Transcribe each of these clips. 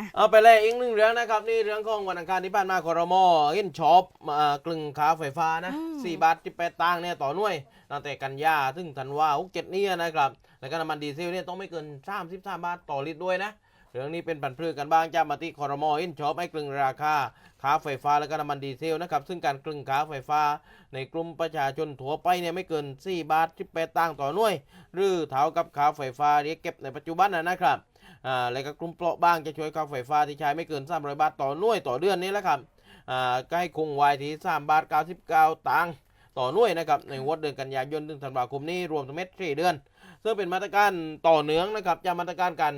อะเอาไปเลยอีกหนึ่งเรื่องนะครับนี่เรื่องของวันอังคารที่ผ่านมาคอรมอเห็นช็อปมากลึงขาไฟฟ้านะสี่บาทที่แปดตังค์เนี่ยต่อหน่วยตั้งแต่กันยาถึงธันวาหกเจ็ดนี่นะครับแล้วก็น้ำมันดีเซลเนี่ยต้องไม่เกินสามสิบสามบาทต่อลิตรด้วยนะเรื่องนี้เป็นปันพืชกันบ้างจากมติคอรมอเห็นช็อปให้กลึงราคาค่าไฟฟ้าและก็น้ำมันดีเซลนะครับซึ่งการกลึงค่าไฟฟ้า ในกลุ่มประชาชนทั่วไปเนี่ยไม่เกิน 4 บาทที่แปดตังค์ต่อหน่วย หรือเท่ากับค่าไฟฟ้าเรียกเก็บในปัจจุบันนะนะครับอ่า และก็กลุ่มเปราะบางจะช่วยค่าไฟฟ้าที่ใช้ไม่เกิน 300 บาทต่อหน่วยต่อเดือนนี้แหละครับอ่าก็ให้คงไว้ที่3บาท99ตังค์ต่อหน่วยนะครับในงวดเดือนกันยายนถึงธันวาคมนี้รวมทั้งเม็ดสี่เดือน ซึ่งเป็นมาตรการต่อเนื่องนะครับจากมาตรการการ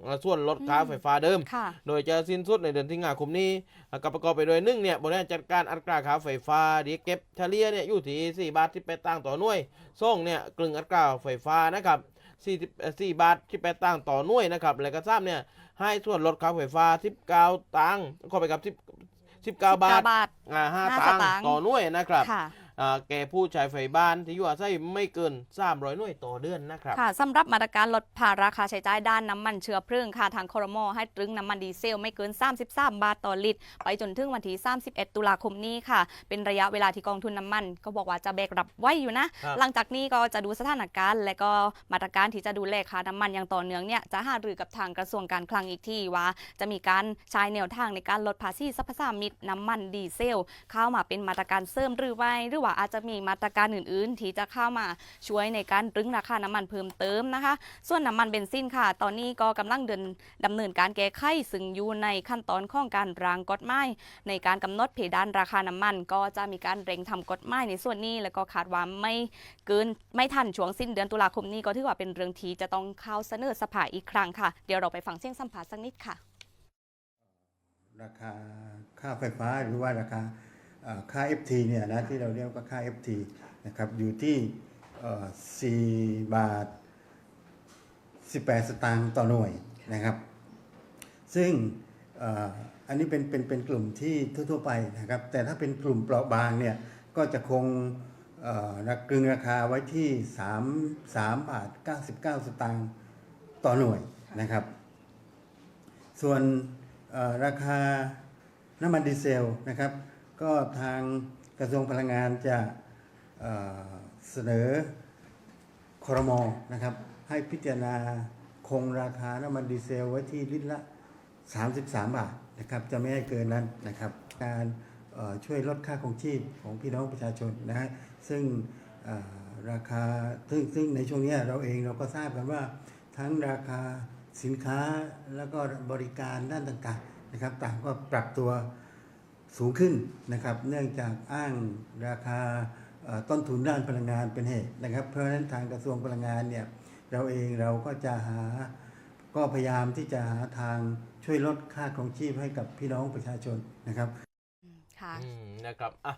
เอ่อส่วนลดค่าไฟฟ้าเดิมค่ะโดยจะสิ้นสุดในเดือนสิงหาคมนี้อะก็ประกอบไปโดยหนึ่งเนี่ยบริหารจัดการอัตราค่าไฟฟ้าเรียกเก็บเฉลี่ยเนี่ยอยู่ที่4บาทที่8ตังค์ต่อหน่วยส่งเนี่ยกลึงอัตราไฟฟ้านะครับ 44บาทที่8ตังค์ต่อหน่วยนะครับและก็ซ้ำเนี่ยให้ส่วนลดค่าไฟฟ้า 19 ตังค์ขอไปกับ10 19 บาท19บาทอ่าห้า5สตังค์ตางค์ต่อหน่วยนะครับค่ะอ่า แก่ผู้ใช้ไฟบ้านที่อยู่อาศัยไม่เกิน 300 หน่วยต่อเดือนนะครับค่ะสำหรับมาตรการลดภาระค่าใช้จ่ายด้านน้ำมันเชื้อเพลิงค่ะทางคอรมอให้ตรึงน้ำมันดีเซลไม่เกิน 33 บาทต่อลิตร ไปจนถึงวันที่ 31 ตุลาคมนี้ค่ะ เป็นระยะเวลาที่กองทุนน้ำมัน ก็บอกว่าจะแบกรับไว้อยู่นะครับหลังจากนี้ก็จะดูสถานการณ์ และก็มาตรการที่จะดูแลค่าน้ำมันอย่างต่อเนื่องเนี่ยจะหารือกับทางกระทรวงการคลังอีกทีว่า จะมีการใช้แนวทางในการลดภาษีสรรพสามิตน้ำมันดีเซล เข้ามาเป็นมาตรการเสริมหรือไม่หรือว่าอาจจะมีมาตรการอื่นๆ ที่จะเข้ามาช่วยในการตรึงราคาน้ำมันเพิ่มเติมนะคะ ส่วนน้ำมันเบนซินค่ะ ตอนนี้ก็กำลังเดินดำเนินการแก้ไขซึ่งอยู่ในขั้นตอนของการร่างกฎหมายในการกำหนดเพดานราคาน้ำมัน ก็จะมีการเร่งทำกฎหมายในส่วนนี้ แล้วก็คาดว่าไม่เกินไม่ทันช่วงสิ้นเดือนตุลาคมนี้ก็ถือว่าเป็นเรื่องที่จะต้องเข้าเสนอสภาอีกครั้งค่ะ เดี๋ยวเราไปฟังเสียงสัมภาษณ์สักนิดค่ะ ราคาค่าไฟฟ้าหรือว่าราคา ค่า FT เนี่ยนะที่เราเรียกว่าค่า FT นะครับอยู่ที่เอ่อ4บาท 18 สตางค์ต่อหน่วยนะครับ ซึ่งอันนี้เป็นเป็นเป็นกลุ่มที่ทั่วๆไปนะครับ แต่ถ้าเป็นกลุ่มเปราะบางเนี่ยก็จะคงเอ่อรักกึงราคาไว้ที่ 3 3บาท 99 สตางค์ต่อหน่วยนะครับ ส่วนราคาน้ำมันดีเซลนะครับ ก็ทางกระทรวงพลังงานจะเเสนอครมอนะครับ ให้พิจารณาคงราคาน้ำมันดีเซลไว้ที่ลิตรละ 33 บาทนะครับจะไม่ให้เกินนั้นนะครับ การช่วยลดค่าครองชีพของพี่น้องประชาชนนะฮะซึ่งราคาซึ่งซึ่งในช่วงนี้เราเองเราก็ทราบกันว่า ทั้งราคาสินค้าแล้วก็บริการด้านต่างๆนะครับ ต่างก็ปรับตัว สูงขึ้นนะครับ เนื่องจากอ้างราคาเอ่อต้นทุนด้านพลังงานเป็นเหตุนะครับ เพราะฉะนั้นทางกระทรวงพลังงานเนี่ยเราเองเราก็จะหาก็พยายามที่จะหาทางช่วยลดค่าครองชีพให้กับพี่น้องประชาชนนะครับค่ะอืมนะครับอะ